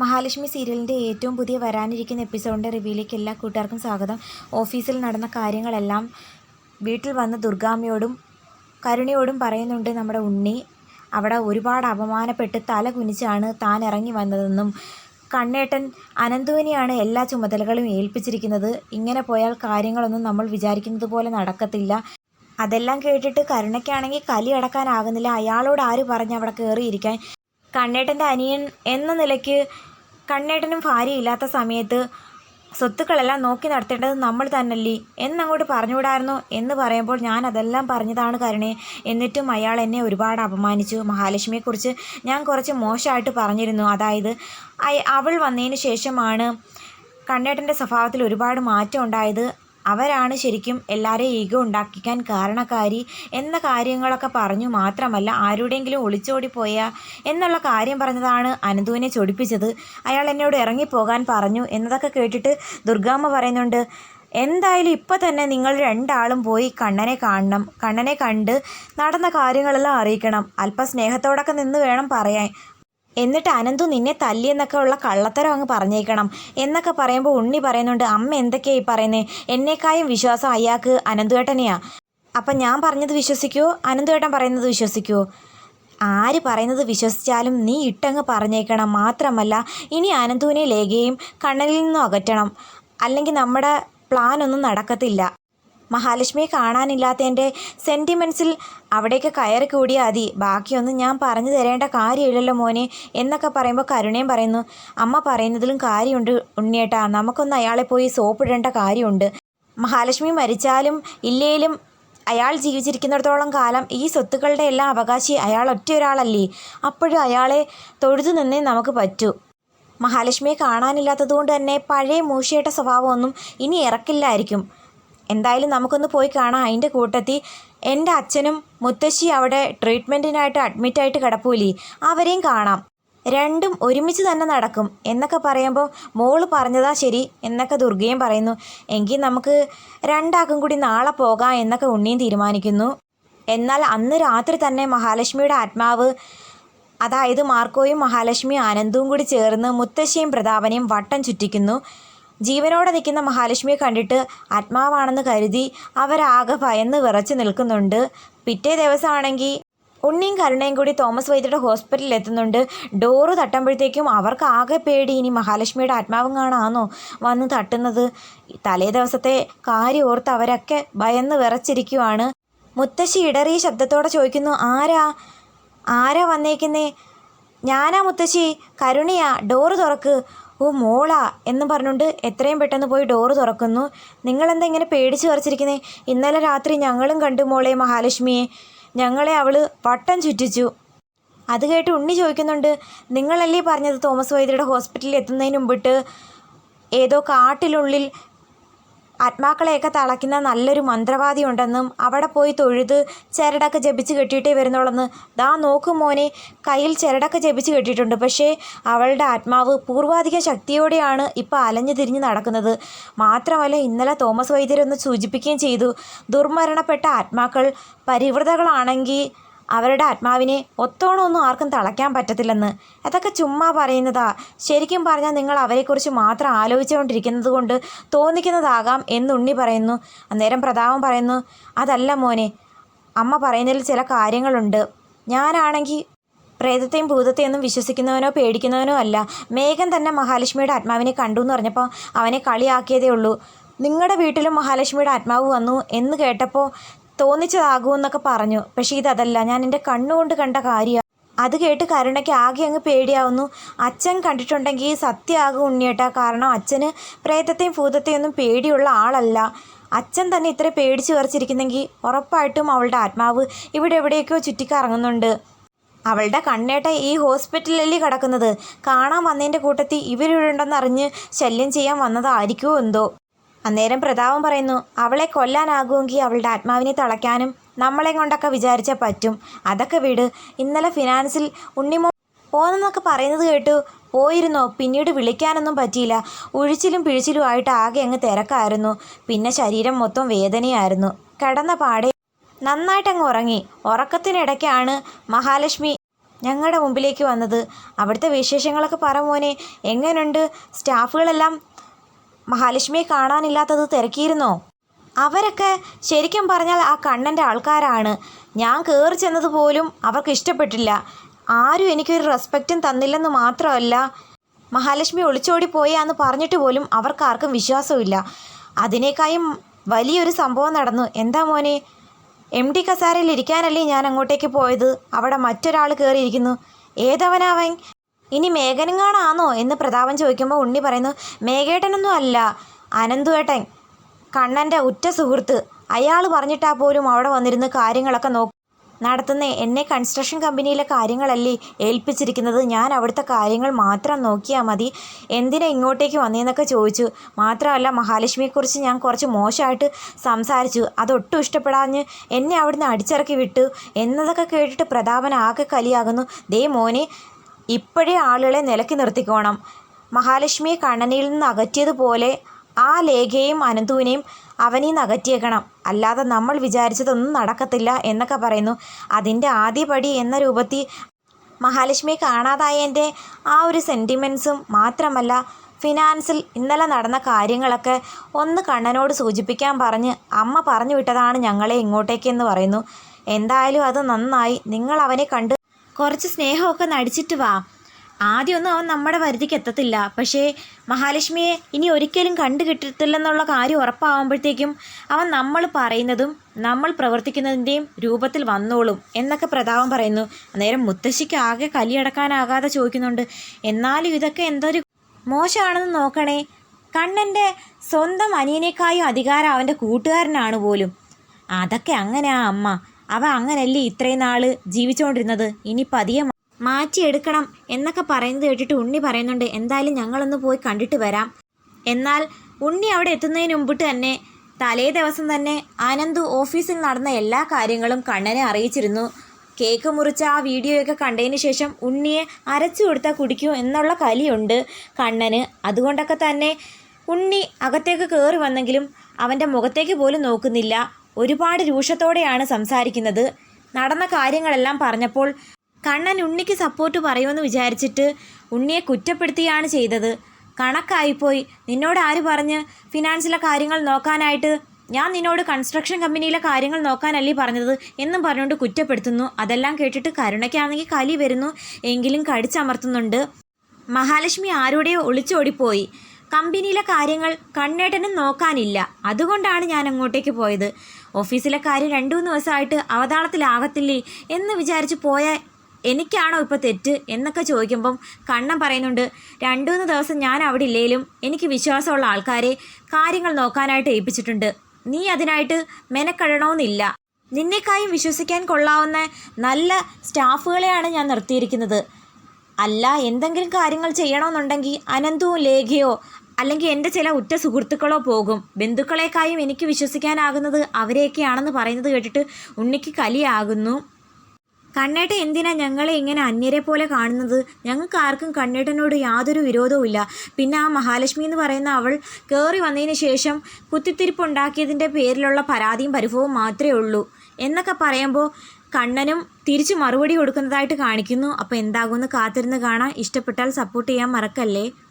മഹാലക്ഷ്മി സീരിയലിന്റെ ഏറ്റവും പുതിയ വരാനിരിക്കുന്ന എപ്പിസോഡിന്റെ റിവ്യൂയിലേക്ക് എല്ലാ കൂട്ടുകാർക്കും സ്വാഗതം. ഓഫീസിൽ നടന്ന കാര്യങ്ങളെല്ലാം വീട്ടിൽ വന്ന് ദുർഗാമ്മയോടും കരുണയോടും പറയുന്നുണ്ട് നമ്മുടെ ഉണ്ണി. അവിടെ ഒരുപാട് അപമാനപ്പെട്ട് തല കുനിച്ചാണ് താൻ ഇറങ്ങി വന്നതെന്നും കണ്ണേട്ടൻ അനന്തുവിനെയാണ് എല്ലാ ചുമതലകളും ഏൽപ്പിച്ചിരിക്കുന്നത്. ഇങ്ങനെ പോയാൽ കാര്യങ്ങളൊന്നും നമ്മൾ വിചാരിക്കുന്നത് പോലെ നടക്കത്തില്ല. അതെല്ലാം കേട്ടിട്ട് കരുണയ്ക്കാണെങ്കിൽ കലി അടക്കാനാകുന്നില്ല. അയാളോട് ആര് പറഞ്ഞ് അവിടെ കയറിയിരിക്കാൻ കണ്ണേട്ടന്റെ അനിയൻ എന്ന നിലയ്ക്ക് കണ്ണേട്ടനും ഭാര്യയില്ലാത്ത സമയത്ത് സ്വത്തുക്കളെല്ലാം നോക്കി നടത്തേണ്ടത് നമ്മൾ തന്നല്ലേ എന്നങ്ങോട്ട് പറഞ്ഞുവിടായിരുന്നു എന്ന് പറയുമ്പോൾ ഞാൻ അതെല്ലാം പറഞ്ഞതാണ് കരുണേ. എന്നിട്ടും അയാൾ എന്നെ ഒരുപാട് അപമാനിച്ചു. മഹാലക്ഷ്മിയെക്കുറിച്ച് ഞാൻ കുറച്ച് മോശമായിട്ട് പറഞ്ഞിരുന്നു. അതായത് അവൾ വന്നതിന് ശേഷമാണ് കണ്ണേട്ടന്റെ സ്വഭാവത്തിൽ ഒരുപാട് മാറ്റം ഉണ്ടായത്. അവരാണ് ശരിക്കും എല്ലാവരെയും ഈഗോ ഉണ്ടാക്കിക്കാൻ കാരണക്കാരി എന്ന കാര്യങ്ങളൊക്കെ പറഞ്ഞു മാത്രമല്ല ആരുടെയെങ്കിലും ഒളിച്ചോടി പോയ എന്നുള്ള കാര്യം പറഞ്ഞതാണ് അനന്തുവിനെ ചൊടിപ്പിച്ചത്. അയാൾ എന്നോട് ഇറങ്ങിപ്പോകാൻ പറഞ്ഞു എന്നതൊക്കെ കേട്ടിട്ട് ദുർഗാമ്മ പറയുന്നുണ്ട് എന്തായാലും ഇപ്പം തന്നെ നിങ്ങൾ രണ്ടാളും പോയി കണ്ണനെ കാണണം. കണ്ണനെ കണ്ട് നടന്ന കാര്യങ്ങളെല്ലാം അറിയിക്കണം. അല്പം സ്നേഹത്തോടൊക്കെ നിന്ന് വേണം പറയാൻ. എന്നിട്ട് അനന്തു നിന്നെ തല്ലിയെന്നൊക്കെ ഉള്ള കള്ളത്തരം അങ്ങ് പറഞ്ഞേക്കണം. എന്നൊക്കെ പറയുമ്പോൾ ഉണ്ണി പറയുന്നുണ്ട് അമ്മ എന്തൊക്കെയായി പറയുന്നത് എന്നേക്കായും വിശ്വാസം അയാൾക്ക് അനന്തുവേട്ടനെയാ. അപ്പം ഞാൻ പറഞ്ഞത് വിശ്വസിക്കുമോ അനന്തുവേട്ടൻ പറയുന്നത് വിശ്വസിക്കുമോ ആര് പറയുന്നത് വിശ്വസിച്ചാലും നീ ഇട്ടങ്ങ് പറഞ്ഞേക്കണം മാത്രമല്ല ഇനി അനന്തുവിനെ ലേഖയും കണ്ണനിൽ നിന്നും അകറ്റണം. അല്ലെങ്കിൽ നമ്മുടെ പ്ലാൻ ഒന്നും നടക്കത്തില്ല. മഹാലക്ഷ്മിയെ കാണാനില്ലാത്തതിന്റെ സെന്റിമെൻസിൽ അവിടേക്ക് കയറി കൂടിയാൽ മതി. ബാക്കിയൊന്നും ഞാൻ പറഞ്ഞു തരേണ്ട കാര്യമില്ലല്ലോ മോനെ എന്നൊക്കെ പറയുമ്പോൾ കരുണയും പറയുന്നു. അമ്മ പറയുന്നതിലും കാര്യമുണ്ട് ഉണ്ണിയേട്ടാ. നമുക്കൊന്ന് അയാളെ പോയി സോപ്പിടേണ്ട കാര്യമുണ്ട്. മഹാലക്ഷ്മി മരിച്ചാലും ഇല്ലേലും അയാൾ ജീവിച്ചിരിക്കുന്നിടത്തോളം കാലം ഈ സ്വത്തുക്കളുടെ എല്ലാം അവകാശി അയാൾ ഒറ്റ ഒരാളല്ലേ അപ്പോഴും അയാളെ തൊഴുതു നിന്നേ നമുക്ക് പറ്റൂ. മഹാലക്ഷ്മിയെ കാണാനില്ലാത്തതുകൊണ്ട് തന്നെ പഴയ മൂശിയേട്ട സ്വഭാവമൊന്നും ഇനി ഇറക്കില്ലായിരിക്കും. എന്തായാലും നമുക്കൊന്ന് പോയി കാണാം അതിന്റെ കൂട്ടത്തിൽ. എന്റെ അച്ഛനും മുത്തശ്ശി അവിടെ ട്രീറ്റ്മെന്റിനായിട്ട് അഡ്മിറ്റായിട്ട് കിടപ്പൂലി അവരെയും കാണാം. രണ്ടും ഒരുമിച്ച് തന്നെ നടക്കും. എന്നൊക്കെ പറയുമ്പോൾ മോൾ പറഞ്ഞതാ ശരി എന്നൊക്കെ ദുർഗയും പറയുന്നു. എങ്കിൽ നമുക്ക് രണ്ടാക്കും കൂടി നാളെ പോകാം എന്നൊക്കെ ഉണ്ണിയും തീരുമാനിക്കുന്നു. എന്നാൽ അന്ന് രാത്രി തന്നെ മഹാലക്ഷ്മിയുടെ ആത്മാവ് അതായത് മാർക്കോയും മഹാലക്ഷ്മി ആനന്ദവും കൂടി ചേർന്ന് മുത്തശ്ശിയും പ്രതാപനെയും വട്ടം ചുറ്റിക്കുന്നു. ജീവനോടെ നിൽക്കുന്ന മഹാലക്ഷ്മിയെ കണ്ടിട്ട് ആത്മാവാണെന്ന് കരുതി അവരാകെ ഭയന്ന് വിറച്ച് നിൽക്കുന്നുണ്ട്. പിറ്റേ ദിവസമാണെങ്കിൽ ഉണ്ണിയും കരുണയും കൂടി തോമസ് വൈദ്യരുടെ ഹോസ്പിറ്റലിൽ എത്തുന്നുണ്ട്. ഡോറ് തട്ടുമ്പോഴത്തേക്കും അവർക്ക് ആകെ പേടി ഇനി മഹാലക്ഷ്മിയുടെ ആത്മാവും കാണാന്നോ വന്ന് തട്ടുന്നത്. തലേ ദിവസത്തെ കാര്യം ഓർത്ത് അവരൊക്കെ ഭയന്ന് വിറച്ചിരിക്കുവാണ്. മുത്തശ്ശി ഇടറിയ ശബ്ദത്തോടെ ചോദിക്കുന്നു ആരാ? ആരാ വന്നേക്കുന്നേ? ഞാനാ മുത്തശ്ശി കരുണിയാ ഡോറ് തുറക്ക്. ഓ മോളാ എന്ന് പറഞ്ഞുകൊണ്ട് എത്രയും പെട്ടെന്ന് പോയി ഡോറ് തുറക്കുന്നു. നിങ്ങളെന്താ ഇങ്ങനെ പേടിച്ച് വറച്ചിരിക്കുന്നേ? ഇന്നലെ രാത്രി ഞങ്ങളും കണ്ടു മോളെ മഹാലക്ഷ്മിയെ. ഞങ്ങളെ അവൾ വട്ടം ചുറ്റിച്ചു. അത് കേട്ട് ഉണ്ണി ചോദിക്കുന്നുണ്ട് നിങ്ങളല്ലേ പറഞ്ഞത് തോമസ് വൈദ്യരുടെ ഹോസ്പിറ്റലിൽ എത്തുന്നതിന് മുമ്പിട്ട് ഏതോ കാട്ടിനുള്ളിൽ ആത്മാക്കളെയൊക്കെ തളയ്ക്കുന്ന നല്ലൊരു മന്ത്രവാദി ഉണ്ടെന്നും അവിടെ പോയി തൊഴുത് ചിരടൊക്കെ ജപിച്ച് കെട്ടിയിട്ടേ വരുന്നുള്ളെന്ന്. ദാ നോക്ക് മോനെ കയ്യിൽ ചിരടൊക്കെ ജപിച്ച് കെട്ടിയിട്ടുണ്ട്. പക്ഷേ അവളുടെ ആത്മാവ് പൂർവാധിക ശക്തിയോടെയാണ് ഇപ്പോൾ അലഞ്ഞു തിരിഞ്ഞ് നടക്കുന്നത്. മാത്രമല്ല ഇന്നലെ തോമസ് വൈദ്യരൊന്ന് സൂചിപ്പിക്കുകയും ചെയ്തു. ദുർമരണപ്പെട്ട ആത്മാക്കൾ പരിവൃതകളാണെങ്കിൽ അവരുടെ ആത്മാവിനെ ഒത്തോണമൊന്നും ആർക്കും തളയ്ക്കാൻ പറ്റത്തില്ലെന്ന്. അതൊക്കെ ചുമ്മാ പറയുന്നതാ. ശരിക്കും പറഞ്ഞാൽ നിങ്ങൾ അവരെക്കുറിച്ച് മാത്രം ആലോചിച്ചുകൊണ്ടിരിക്കുന്നത് കൊണ്ട് തോന്നിക്കുന്നതാകാം എന്ന് ഉണ്ണി പറയുന്നു. അന്നേരം പ്രതാപം പറയുന്നു അതല്ല മോനെ അമ്മ പറയുന്നതിൽ ചില കാര്യങ്ങളുണ്ട്. ഞാനാണെങ്കിൽ പ്രേതത്തെയും ഭൂതത്തെയും ഒന്നും വിശ്വസിക്കുന്നവനോ പേടിക്കുന്നവനോ അല്ല. മേഘം തന്നെ മഹാലക്ഷ്മിയുടെ ആത്മാവിനെ കണ്ടു എന്ന് പറഞ്ഞപ്പോൾ അവനെ കളിയാക്കിയതേ ഉള്ളൂ. നിങ്ങളുടെ വീട്ടിലും മഹാലക്ഷ്മിയുടെ ആത്മാവ് വന്നു എന്ന് കേട്ടപ്പോൾ തോന്നിച്ചതാകുമെന്നൊക്കെ പറഞ്ഞു. പക്ഷേ ഇതല്ല. ഞാൻ എന്റെ കണ്ണുകൊണ്ട് കണ്ട കാര്യമാണ് അത് കേട്ട് കരുണയ്ക്ക് ആകെ അങ്ങ് പേടിയാവുന്നു. അച്ഛൻ കണ്ടിട്ടുണ്ടെങ്കിൽ സത്യമാകും ഉണ്ണിയേട്ടാ. കാരണം അച്ഛന് പ്രേതത്തെയും ഭൂതത്തെയും ഒന്നും പേടിയുള്ള ആളല്ല. അച്ഛൻ തന്നെ ഇത്ര പേടിച്ച് വരച്ചിരിക്കുന്നെങ്കിൽ ഉറപ്പായിട്ടും അവളുടെ ആത്മാവ് ഇവിടെ എവിടെയൊക്കെയോ ചുറ്റിക്കറങ്ങുന്നുണ്ട്. അവളുടെ കണ്ണേട്ട ഈ ഹോസ്പിറ്റലിൽ കിടക്കുന്നത്. കാണാൻ വന്നതിന്റെ കൂട്ടത്തിൽ ഇവരിവിടുണ്ടെന്നറിഞ്ഞ് ശല്യം ചെയ്യാൻ വന്നതായിരിക്കുമോ എന്തോ. അന്നേരം പ്രതാപം പറയുന്നു അവളെ കൊല്ലാനാകുമെങ്കിൽ അവളുടെ ആത്മാവിനെ തളയ്ക്കാനും നമ്മളെ കൊണ്ടൊക്കെ വിചാരിച്ചാൽ പറ്റും. അതൊക്കെ വിട്. ഇന്നലെ ഫിനാൻസിൽ ഉണ്ണിമോ പോന്നെന്നൊക്കെ പറയുന്നത് കേട്ടു. പോയിരുന്നോ? പിന്നീട് വിളിക്കാനൊന്നും പറ്റിയില്ല. ഉഴിച്ചിലും പിഴിച്ചിലും ആയിട്ട് ആകെ അങ്ങ് തിരക്കായിരുന്നു. പിന്നെ ശരീരം മൊത്തം വേദനയായിരുന്നു. കിടന്ന പാടെ നന്നായിട്ടങ്ങ് ഉറങ്ങി. ഉറക്കത്തിനിടയ്ക്കാണ് മഹാലക്ഷ്മി ഞങ്ങളുടെ മുമ്പിലേക്ക് വന്നത്. അവിടുത്തെ വിശേഷങ്ങളൊക്കെ പറ മോനെ. എങ്ങനെയുണ്ട് സ്റ്റാഫുകളെല്ലാം മഹാലക്ഷ്മിയെ കാണാനില്ലാത്തത് തിരക്കിയിരുന്നോ? അവരൊക്കെ ശരിക്കും പറഞ്ഞാൽ ആ കണ്ണന്റെ ആൾക്കാരാണ്. ഞാൻ കയറി ചെന്നത് പോലും അവർക്ക് ഇഷ്ടപ്പെട്ടില്ല. ആരും എനിക്കൊരു റെസ്പെക്റ്റും തന്നില്ലെന്ന് മാത്രമല്ല മഹാലക്ഷ്മി ഒളിച്ചോടി പോയാന്ന് പറഞ്ഞിട്ട് പോലും അവർക്കാർക്കും വിശ്വാസമില്ല അതിനേക്കായും വലിയൊരു സംഭവം നടന്നു. എന്താ മോനെ? എം ഡി കസാരയിൽ ഇരിക്കാനല്ലേ ഞാൻ അങ്ങോട്ടേക്ക് പോയത്? അവിടെ മറ്റൊരാൾ കയറിയിരിക്കുന്നു ഏതവനാവൻ? ഇനി മേഘനെങ്ങാണാണോ എന്ന് പ്രതാപൻ ചോദിക്കുമ്പോൾ ഉണ്ണി പറയുന്നു മേഘേട്ടനൊന്നും അല്ല അനന്തുവേട്ടൻ കണ്ണന്റെ ഉറ്റ സുഹൃത്ത്. അയാൾ പറഞ്ഞിട്ടാ പോലും അവിടെ വന്നിരുന്ന് കാര്യങ്ങളൊക്കെ നോക്കും. നടത്തുന്ന എന്നെ കൺസ്ട്രക്ഷൻ കമ്പനിയിലെ കാര്യങ്ങളല്ലേ ഏൽപ്പിച്ചിരിക്കുന്നത്. ഞാൻ അവിടുത്തെ കാര്യങ്ങൾ മാത്രം നോക്കിയാൽ മതി. എന്തിനാ ഇങ്ങോട്ടേക്ക് വന്നതെന്നൊക്കെ ചോദിച്ചു. മാത്രമല്ല മഹാലക്ഷ്മിയെക്കുറിച്ച് ഞാൻ കുറച്ച് മോശമായിട്ട് സംസാരിച്ചു. അതൊട്ടും ഇഷ്ടപ്പെടാഞ്ഞ് എന്നെ അവിടുന്ന് അടിച്ചിറക്കി വിട്ടു. എന്നതൊക്കെ കേട്ടിട്ട് പ്രതാപൻ ആകെ കലിയാകുന്നു. ദേ മോനെ ഇപ്പോഴേ ആളുകളെ നിലക്കി നിർത്തിക്കോണം. മഹാലക്ഷ്മിയെ കണ്ണനിൽ നിന്ന് അകറ്റിയതുപോലെ ആ ലേഖയെയും അനന്തുവിനെയും അവനീ നിന്ന് അകറ്റിയേക്കണം അല്ലാതെ നമ്മൾ വിചാരിച്ചതൊന്നും നടക്കത്തില്ല എന്നൊക്കെ പറയുന്നു. അതിന്റെ ആദ്യപടി എന്ന രൂപത്തിൽ മഹാലക്ഷ്മിയെ കാണാതായതിന്റെ ആ ഒരു സെന്റിമെൻസും മാത്രമല്ല ഫിനാൻസിൽ ഇന്നലെ നടന്ന കാര്യങ്ങളൊക്കെ ഒന്ന് കണ്ണനോട് സൂചിപ്പിക്കാൻ പറഞ്ഞ് അമ്മ പറഞ്ഞു വിട്ടതാണ് ഞങ്ങളെ ഇങ്ങോട്ടേക്കെന്ന് പറയുന്നു. എന്തായാലും അത് നന്നായി. നിങ്ങൾ അവനെ കണ്ട് കുറച്ച് സ്നേഹമൊക്കെ നടിച്ചിട്ട് വാ. ആദ്യമൊന്നും അവൻ നമ്മുടെ പരിധിക്ക് എത്തത്തില്ല. പക്ഷേ മഹാലക്ഷ്മിയെ ഇനി ഒരിക്കലും കണ്ടു കിട്ടത്തില്ലെന്നുള്ള കാര്യം ഉറപ്പാവുമ്പോഴത്തേക്കും അവൻ നമ്മൾ പറയുന്നതും നമ്മൾ പ്രവർത്തിക്കുന്നതിന്റെയും രൂപത്തിൽ വന്നോളും എന്നൊക്കെ പ്രതാപം പറയുന്നു. അന്നേരം മുത്തശ്ശിക്ക് ആകെ കലിയടക്കാനാകാതെ ചോദിക്കുന്നുണ്ട് എന്നാലും ഇതൊക്കെ എന്തൊരു മോശമാണെന്ന് നോക്കണേ. കണ്ണന്റെ സ്വന്തം അനിയനേക്കായും അധികാരം അവന്റെ കൂട്ടുകാരനാണ് പോലും. അതൊക്കെ അങ്ങനെയാ അമ്മ. അവ അങ്ങനല്ലേ ഇത്രയും നാൾ ജീവിച്ചുകൊണ്ടിരുന്നത് ഇനി പതിയെ മാറ്റിയെടുക്കണം എന്നൊക്കെ പറയുന്നത് കേട്ടിട്ട് ഉണ്ണി പറയുന്നുണ്ട് എന്തായാലും ഞങ്ങളൊന്ന് പോയി കണ്ടിട്ട് വരാം. എന്നാൽ ഉണ്ണി അവിടെ എത്തുന്നതിന് മുമ്പിട്ട് തന്നെ തലേ ദിവസം തന്നെ ആനന്ദ് ഓഫീസിൽ നടന്ന എല്ലാ കാര്യങ്ങളും കണ്ണനെ അറിയിച്ചിരുന്നു. കേക്ക് മുറിച്ച ആ വീഡിയോയൊക്കെ കണ്ടതിന് ശേഷം ഉണ്ണിയെ അരച്ചു കൊടുത്താൽ കുടിക്കൂ എന്നുള്ള കലിയുണ്ട് കണ്ണന്. അതുകൊണ്ടൊക്കെ തന്നെ ഉണ്ണി അകത്തേക്ക് കയറി വന്നെങ്കിലും അവന്റെ മുഖത്തേക്ക് പോലും നോക്കുന്നില്ല. ഒരുപാട് രൂക്ഷത്തോടെയാണ് സംസാരിക്കുന്നത്. നടന്ന കാര്യങ്ങളെല്ലാം പറഞ്ഞപ്പോൾ കണ്ണൻ ഉണ്ണിക്ക് സപ്പോർട്ട് പറയുമെന്ന് വിചാരിച്ചിട്ട് ഉണ്ണിയെ കുറ്റപ്പെടുത്തിയാണ് ചെയ്തത്. കണക്കായിപ്പോയി. നിന്നോട് ആര് പറഞ്ഞ് ഫിനാൻസിലെ കാര്യങ്ങൾ നോക്കാനായിട്ട്? ഞാൻ നിന്നോട് കൺസ്ട്രക്ഷൻ കമ്പനിയിലെ കാര്യങ്ങൾ നോക്കാനല്ലേ പറഞ്ഞത് എന്നും പറഞ്ഞുകൊണ്ട് കുറ്റപ്പെടുത്തുന്നു. അതെല്ലാം കേട്ടിട്ട് കരുണയ്ക്കാണെങ്കിൽ കലി വരുന്നു. എങ്കിലും കടിച്ചമർത്തുന്നുണ്ട്. മഹാലക്ഷ്മി ആരോടെയോ ഒളിച്ചോടിപ്പോയി. കമ്പനിയിലെ കാര്യങ്ങൾ കണ്ണേട്ടനും നോക്കാനില്ല. അതുകൊണ്ടാണ് ഞാൻ അങ്ങോട്ടേക്ക് പോയത്. ഓഫീസിലെ കാര്യം രണ്ടു മൂന്ന് ദിവസമായിട്ട് അവതാളത്തിലാകത്തില്ലേ എന്ന് വിചാരിച്ച് പോയ എനിക്കാണോ ഇപ്പോൾ തെറ്റ് എന്നൊക്കെ ചോദിക്കുമ്പം കണ്ണൻ പറയുന്നുണ്ട്. രണ്ടു മൂന്ന് ദിവസം ഞാൻ അവിടെ ഇല്ലേലും എനിക്ക് വിശ്വാസമുള്ള ആൾക്കാരെ കാര്യങ്ങൾ നോക്കാനായിട്ട് ഏൽപ്പിച്ചിട്ടുണ്ട്. നീ അതിനായിട്ട് മെനക്കെടണമെന്നില്ല. നിന്നെക്കായും വിശ്വസിക്കാൻ കൊള്ളാവുന്ന നല്ല സ്റ്റാഫുകളെയാണ് ഞാൻ നിർത്തിയിരിക്കുന്നത്. അല്ല എന്തെങ്കിലും കാര്യങ്ങൾ ചെയ്യണമെന്നുണ്ടെങ്കിൽ അനന്തവും ലേഖയോ അല്ലെങ്കിൽ എന്റെ ചില ഉറ്റ സുഹൃത്തുക്കളോ പോകും. ബന്ധുക്കളെക്കായും എനിക്ക് വിശ്വസിക്കാനാകുന്നത് അവരെയൊക്കെയാണെന്ന് പറയുന്നത് കേട്ടിട്ട് ഉണ്ണിക്ക് കലിയാകുന്നു. കണ്ണേട്ട എന്തിനാ ഞങ്ങളെ ഇങ്ങനെ അന്യരെ പോലെ കാണുന്നത്? ഞങ്ങൾക്ക് ആർക്കും കണ്ണേട്ടനോട് യാതൊരു വിരോധവും ഇല്ല. പിന്നെ ആ മഹാലക്ഷ്മി എന്ന് പറയുന്ന അവൾ കയറി വന്നതിന് ശേഷം കുത്തിത്തിരിപ്പുണ്ടാക്കിയതിന്റെ പേരിലുള്ള പരാതിയും പരിഭവവും മാത്രമേ ഉള്ളൂ. എന്നൊക്കെ പറയുമ്പോൾ കണ്ണനും തിരിച്ച് മറുപടി കൊടുക്കുന്നതായിട്ട് കാണിക്കുന്നു. അപ്പോൾ എന്താകുമെന്ന് കാത്തിരുന്ന് കാണാം. ഇഷ്ടപ്പെട്ടാൽ സപ്പോർട്ട് ചെയ്യാൻ മറക്കല്ലേ?